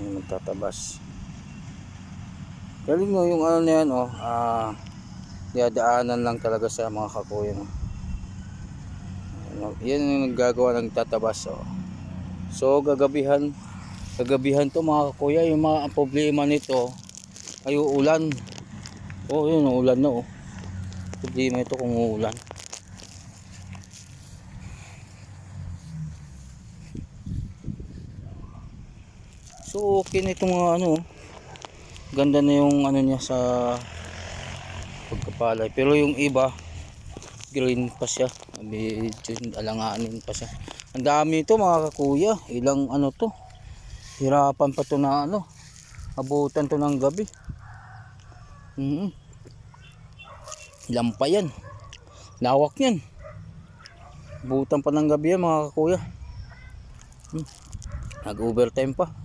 Yung magtatabas. Galing no, yung ano na yan, oh, ah, diadaanan lang talaga sa mga kakuya, no. Ano, yan yung naggagawa ng tatabas, oh. So, gagabihan, gagabihan to mga kakuya, yung mga problema nito, ay uulan. Oh, yun, uulan na, oh. Problema ito kung uulan. So okay na mga ano. Ganda na yung ano niya sa pagkapalay. Pero yung iba green pa siya. Medyo alanganin pa siya. Ang dami ito mga kakuya. Ilang ano to. Hirapan pa to na ano. Abutan to ng gabi. Mhm. Ilang pa yan. Lawak yan. Abutan pa ng gabi yan mga kakuya. Hmm. Nag-overtime pa.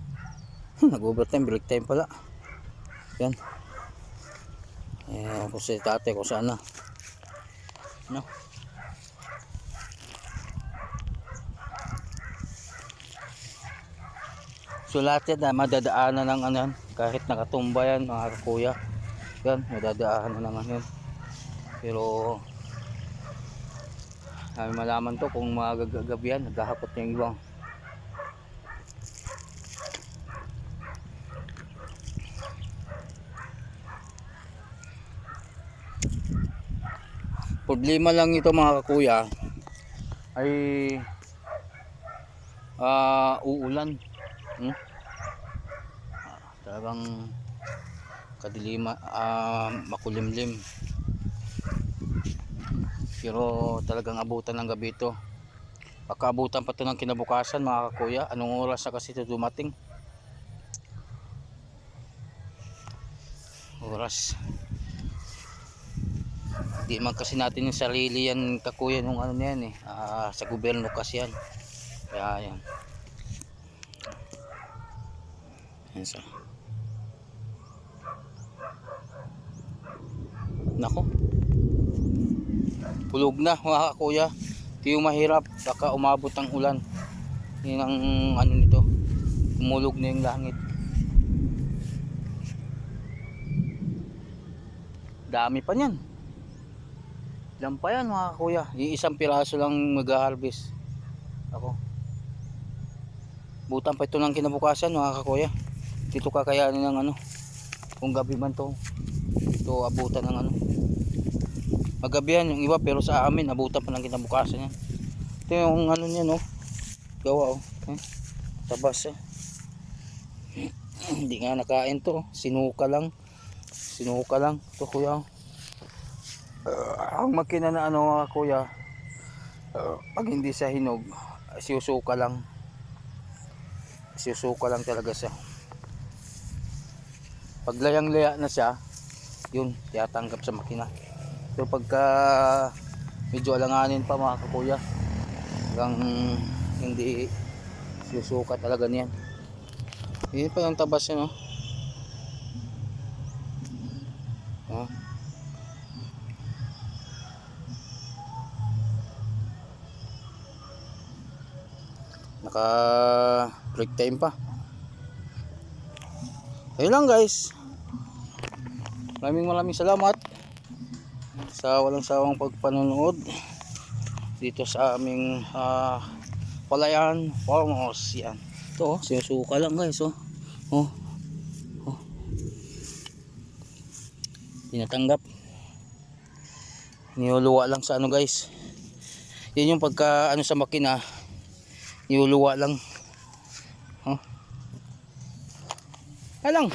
Nag-overtime, break time pala. Yan. Eh, ako si tate ko sana. No? So lahat yan, ah, madadaanan ng ano kahit nakatumba yan mga kakuya. Yan, madadaanan ano yan. Pero kami malaman to kung magagabi yan, naghahakot yung ibang problema lang ito mga kakuya ay ah uulan. Hmm? Ah, talagang kadilima ah, makulimlim. Pero talagang abutan ng gabi ito. Baka abutan pa ito ng kinabukasan mga kakuya anong oras na kasi ito dumating? Oras di man kasi natin yung sarili yan kakuya nung ano yan eh. Ah, sa gobyerno kasi yan. Kaya yan. Yan sa nako. Pulog na mga kakuya. Ito yung mahirap. Baka umabot ang ulan. Yun ang ano nito. Umulog na yung langit. Dami pa niyan Pa yan mga kuya? Yung isang piraso lang mag-harvest. Ako. Butan pa ito ng kinabukasan mga kakuya. Dito kakayanin ng ano. Kung gabi man to. Ito abutan ng ano. Magabi yan yung iba pero sa amin abutan pa ng kinabukasan yan. Ito yung ano niya no. Gawa oh. Eh, tabas eh. Hindi nga nakain to. Sinuka lang. Sinuka lang. Ito kuya. oh. Ang makina na ano mga kuya uh, pag hindi siya hinog siusuka lang siusuka lang talaga siya pag layang laya na siya yun tiyatanggap sa makina pero pagka medyo alanganin pa mga kakuya hanggang hindi siusuka talaga niyan yun pa yung tabas yun. Oh. Naka break time pa. Ayun lang guys. Maraming maraming salamat sa walang sawang pagpanonood dito sa aming ah, palayan farmhouse. Yan. Ito oh, sinusuka lang guys oh. Oh. Oh. Tinatanggap niluluwa lang sa ano guys. Yun yung pagka ano sa makina Iuluwa lang. Oh. Alang.